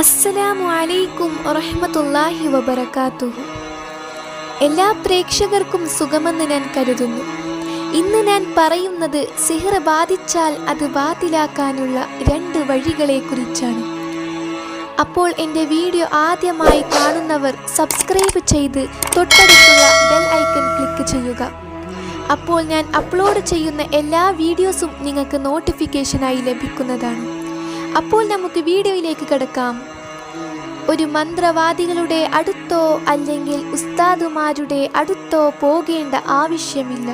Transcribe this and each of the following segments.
അസ്സലാമു അലൈക്കും വബറകാതുഹു. എല്ലാ പ്രേക്ഷകർക്കും സുഖമെന്ന് ഞാൻ കരുതുന്നു. ഇന്ന് ഞാൻ പറയുന്നത് സിഹർ ബാധിച്ചാൽ അത് ബാതിലാക്കാനുള്ള രണ്ട് വഴികളെ കുറിച്ചാണ് അപ്പോൾ എന്റെ വീഡിയോ ആദ്യമായി കാണുന്നവർ സബ്സ്ക്രൈബ് ചെയ്ത് തൊട്ടടുത്തുള്ള ബെൽ ഐക്കൺ ക്ലിക്ക് ചെയ്യുക. അപ്പോൾ ഞാൻ അപ്ലോഡ് ചെയ്യുന്ന എല്ലാ വീഡിയോസും നിങ്ങൾക്ക് നോട്ടിഫിക്കേഷനായി ലഭിക്കുന്നതാണ്. അപ്പോൾ നമുക്ക് വീഡിയോയിലേക്ക് കിടക്കാം. ഒരു മന്ത്രവാദികളുടെ അടുത്തോ അല്ലെങ്കിൽ ഉസ്താദുമാരുടെ അടുത്തോ പോകേണ്ട ആവശ്യമില്ല.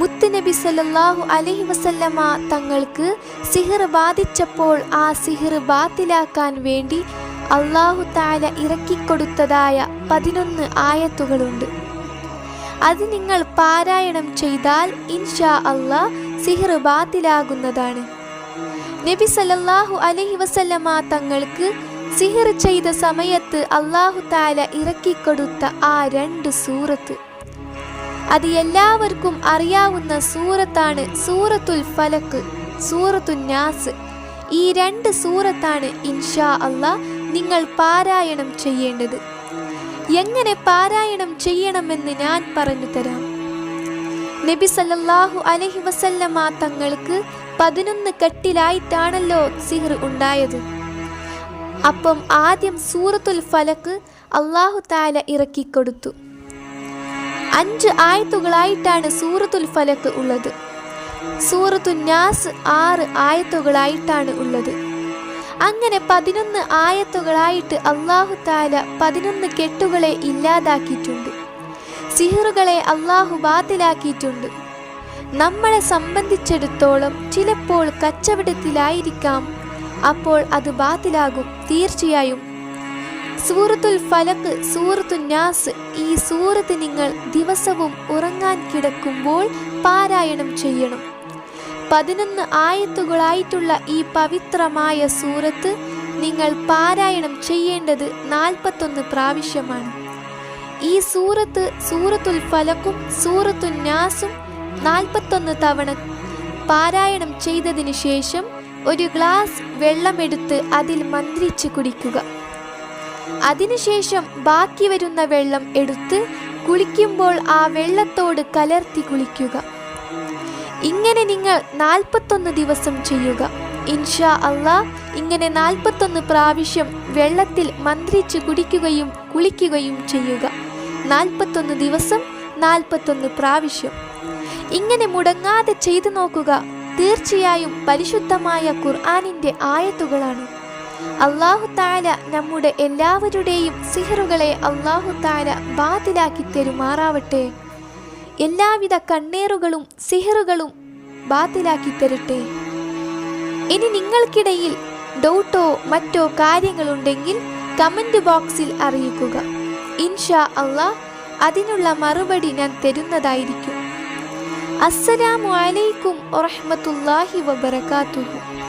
മുത്തുനബി സല്ലാഹു അലഹി വസല്ലമ തങ്ങൾക്ക് സിഹിർ ബാധിച്ചപ്പോൾ ആ സിഹിർ ബാത്തിലാക്കാൻ വേണ്ടി അള്ളാഹു താല ഇറക്കിക്കൊടുത്തതായ പതിനൊന്ന് ആയത്തുകളുണ്ട്. അത് നിങ്ങൾ പാരായണം ചെയ്താൽ ഇൻഷാ അള്ളാഹ് സിഹിർ ബാത്തിലാകുന്നതാണ്. നബി സല്ലല്ലാഹു അലൈഹി വസല്ലമ തങ്ങൾക്ക് സിഹിർ ചെയ്ത സമയത്ത് അള്ളാഹു താല ഇറക്കിക്കൊടുത്ത ആ രണ്ട് സൂറത്ത്. അത് എല്ലാവർക്കും അറിയാവുന്ന സൂറത്താണ് സൂറത്തുൽ ഫലക്ക് സൂറത്തുൽ നാസ്. ഈ രണ്ട് സൂറത്താണ് ഇൻഷാ അള്ളാഹ് നിങ്ങൾ പാരായണം ചെയ്യേണ്ടത്. എങ്ങനെ പാരായണം ചെയ്യണമെന്ന് ഞാൻ പറഞ്ഞു തരാം. നബി സല്ലല്ലാഹു അലൈഹി വസല്ലമ തങ്ങൾക്ക് പതിനൊന്ന് കെട്ടിലായിട്ടാണല്ലോ സിഹർ ഉണ്ടായത്. അപ്പം ആദ്യം സൂറത്തുൽ ഫലക്ക് അള്ളാഹു താല ഇറക്കിക്കൊടുത്തു. അഞ്ച് ആയത്തുകളായിട്ടാണ് സൂറത്തുൽ ഫലക്ക് ഉള്ളത്. സൂറത്തു നാസ് ആറ് ആയത്തുകളായിട്ടാണ് ഉള്ളത്. അങ്ങനെ പതിനൊന്ന് ആയത്തുകളായിട്ട് അള്ളാഹു താല പതിനൊന്ന് കെട്ടുകളെ ഇല്ലാതാക്കിയിട്ടുണ്ട്. സിഹിറുകളെ അള്ളാഹു ബാത്തിലാക്കിയിട്ടുണ്ട്. നമ്മളെ സംബന്ധിച്ചിടത്തോളം ചിലപ്പോൾ കച്ചവടത്തിലായിരിക്കാം. അപ്പോൾ അത് ബാത്തിലാകും തീർച്ചയായും. സൂറത്തുൽ ഫലക്ക് സൂറത്തു നാസ് ഈ സൂറത്ത് നിങ്ങൾ ദിവസവും ഉറങ്ങാൻ കിടക്കുമ്പോൾ പാരായണം ചെയ്യണം. പതിനൊന്ന് ആയത്തുകളായിട്ടുള്ള ഈ പവിത്രമായ സൂറത്ത് നിങ്ങൾ പാരായണം ചെയ്യേണ്ടത് നാൽപ്പത്തൊന്ന് പ്രാവശ്യമാണ്. ഈ സൂറത്ത് സൂറത്തുൽ ഫലക്കും സൂറത്തുൽ നാസും നാൽപ്പത്തൊന്ന് തവണ പാരായണം ചെയ്തതിനു ശേഷം ഒരു ഗ്ലാസ് വെള്ളമെടുത്ത് അതിൽ മന്ത്രിച്ച് കുടിക്കുക. അതിനുശേഷം ബാക്കി വരുന്ന വെള്ളം എടുത്ത് കുളിക്കുമ്പോൾ ആ വെള്ളത്തോട് കലർത്തി കുളിക്കുക. ഇങ്ങനെ നിങ്ങൾ നാൽപ്പത്തൊന്ന് ദിവസം ചെയ്യുക. ഇൻഷാ അള്ളാ ഇങ്ങനെ നാൽപ്പത്തൊന്ന് പ്രാവശ്യം വെള്ളത്തിൽ മന്ത്രിച്ച് കുടിക്കുകയും കുളിക്കുകയും ചെയ്യുക. നാൽപ്പത്തൊന്ന് ദിവസം നാൽപ്പത്തൊന്ന് പ്രാവശ്യം. ഇങ്ങനെ മുടങ്ങാതെ ചെയ്തു നോക്കുക തീർച്ചയായും പരിശുദ്ധമായ ഖുർആാനിന്റെ ആയത്തുകളാണ്. അള്ളാഹു താല നമ്മുടെ എല്ലാവരുടെയും സിഹറുകളെ അള്ളാഹു താല ബാത്തിലാക്കി തരുമാറാവട്ടെ. എല്ലാവിധ കണ്ണേറുകളും സിഹറുകളും ബാതിലാക്കി തരട്ടെ. ഇനി നിങ്ങൾക്കിടയിൽ ഡൗട്ടോ മറ്റോ കാര്യങ്ങളുണ്ടെങ്കിൽ കമന്റ് ബോക്സിൽ അറിയിക്കുക. ഇൻഷാ അള്ളാ അതിനുള്ള മറുപടി ഞാൻ തരുന്നതായിരിക്കും. അസ്സലാമു അലൈക്കും വറഹ്മത്തുള്ളാഹി വബറകാതുഹു.